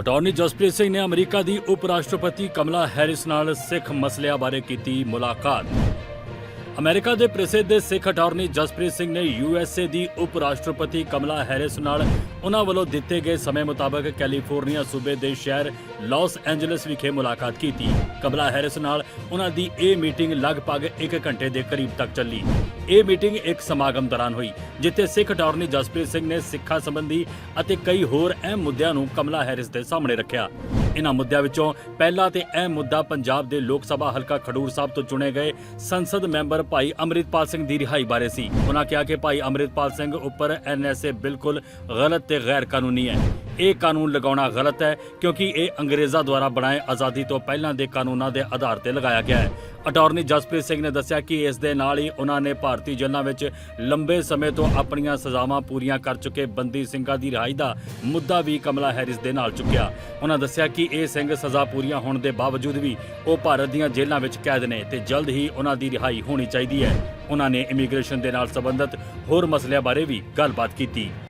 Attorney Jaspreet Singh ਨੇ America ਦੀ ਉਪ ਰਾਸ਼ਟਰਪਤੀ ਕਮਲਾ Harris ਨਾਲ ਸਿੱਖ ਮਸਲਿਆਂ ਬਾਰੇ ਕੀਤੀ ਮੁਲਾਕਾਤ। ਅਮਰੀਕਾ ਦੇ ਪ੍ਰਸਿੱਧ ਸਿੱਖ ਅਟਾਰਨੀ ਜਸਪ੍ਰੀਤ ਸਿੰਘ ਨੇ ਯੂਐਸਏ ਦੀ ਉਪ ਰਾਸ਼ਟਰਪਤੀ ਕਮਲਾ ਹੈਰਿਸ ਨਾਲ ਉਹਨਾਂ ਵੱਲੋਂ ਦਿੱਤੇ ਗਏ ਸਮੇਂ ਮੁਤਾਬਕ ਕੈਲੀਫੋਰਨੀਆ ਸੂਬੇ ਦੇ ਸ਼ਹਿਰ ਲਾਸ ਐਂਜਲਸ ਵਿਖੇ ਮੁਲਾਕਾਤ ਕੀਤੀ। ਕਮਲਾ ਹੈਰਿਸ ਨਾਲ ਉਹਨਾਂ ਦੀ ਇਹ ਮੀਟਿੰਗ ਲਗਭਗ 1 ਘੰਟੇ ਦੇ ਕਰੀਬ ਤੱਕ ਚੱਲੀ। ਇਹ ਮੀਟਿੰਗ ਇੱਕ ਸਮਾਗਮ ਦੌਰਾਨ ਹੋਈ, ਜਿੱਥੇ ਸਿੱਖ ਅਟਾਰਨੀ ਜਸਪ੍ਰੀਤ ਸਿੰਘ ਨੇ ਸਿੱਖਾਂ ਸੰਬੰਧੀ ਅਤੇ ਕਈ ਹੋਰ ਅਹਿਮ ਮੁੱਦਿਆਂ ਨੂੰ ਕਮਲਾ ਹੈਰਿਸ ਦੇ ਸਾਹਮਣੇ ਰੱਖਿਆ। ਇਹਨਾਂ ਮੁੱਦਿਆਂ ਵਿੱਚੋਂ ਪਹਿਲਾ ਤੇ ਅਹਿਮ ਮੁੱਦਾ ਪੰਜਾਬ ਦੇ ਲੋਕ ਸਭਾ ਹਲਕਾ ਖਡੂਰ ਸਾਹਿਬ ਤੋਂ ਚੁਣੇ ਗਏ ਸੰਸਦ ਮੈਂਬਰ ਭਾਈ ਅੰਮ੍ਰਿਤਪਾਲ ਸਿੰਘ ਦੀ ਰਿਹਾਈ ਬਾਰੇ ਸੀ। ਉਹਨਾਂ ਕਿਹਾ ਕਿ ਭਾਈ ਅੰਮ੍ਰਿਤਪਾਲ ਸਿੰਘ ਉੱਪਰ ਐਨਐਸਏ ਬਿਲਕੁਲ ਗਲਤ ਤੇ ਗੈਰ ਕਾਨੂੰਨੀ ਹੈ। ਇਹ ਕਾਨੂੰਨ ਲਗਾਉਣਾ ਗਲਤ ਹੈ ਕਿਉਂਕਿ ਇਹ ਅੰਗਰੇਜ਼ਾਂ ਦੁਆਰਾ ਬਣਾਏ ਆਜ਼ਾਦੀ ਤੋਂ ਪਹਿਲਾਂ ਦੇ ਕਾਨੂੰਨਾਂ ਦੇ ਆਧਾਰ ਤੇ ਲਗਾਇਆ ਗਿਆ ਹੈ। ਅਟਾਰਨੀ ਜਸਪ੍ਰੀਤ ਸਿੰਘ ਨੇ ਦੱਸਿਆ ਕਿ ਇਸ ਦੇ ਨਾਲ ਹੀ ਉਹਨਾਂ ਨੇ ਭਾਰਤੀ ਜੇਲ੍ਹਾਂ ਵਿੱਚ ਲੰਬੇ ਸਮੇਂ ਤੋਂ ਆਪਣੀਆਂ ਸਜ਼ਾਵਾਂ ਪੂਰੀਆਂ ਕਰ ਚੁੱਕੇ ਬੰਦੀ ਸਿੰਘਾਂ ਦੀ ਰਿਹਾਈ ਦਾ ਮੁੱਦਾ ਵੀ ਕਮਲਾ ਹੈਰਿਸ ਦੇ ਨਾਲ ਚੁੱਕਿਆ। ਉਹਨਾਂ ਦੱਸਿਆ ਕਿ ਇਹ ਸਿੰਘ ਸਜ਼ਾ ਪੂਰੀਆਂ ਹੋਣ ਦੇ ਬਾਵਜੂਦ ਵੀ ਉਹ ਭਾਰਤ ਦੀਆਂ ਜੇਲ੍ਹਾਂ ਵਿੱਚ ਕੈਦ ਨੇ ਤੇ ਜਲਦ ਹੀ ਉਹਨਾਂ ਦੀ ਰਿਹਾਈ ਹੋਣੀ ਚਾਹੀਦੀ ਹੈ। ਉਹਨਾਂ ਨੇ ਇਮੀਗ੍ਰੇਸ਼ਨ ਦੇ ਨਾਲ ਸੰਬੰਧਿਤ ਹੋਰ ਮਸਲਿਆਂ ਬਾਰੇ ਵੀ ਗੱਲਬਾਤ ਕੀਤੀ।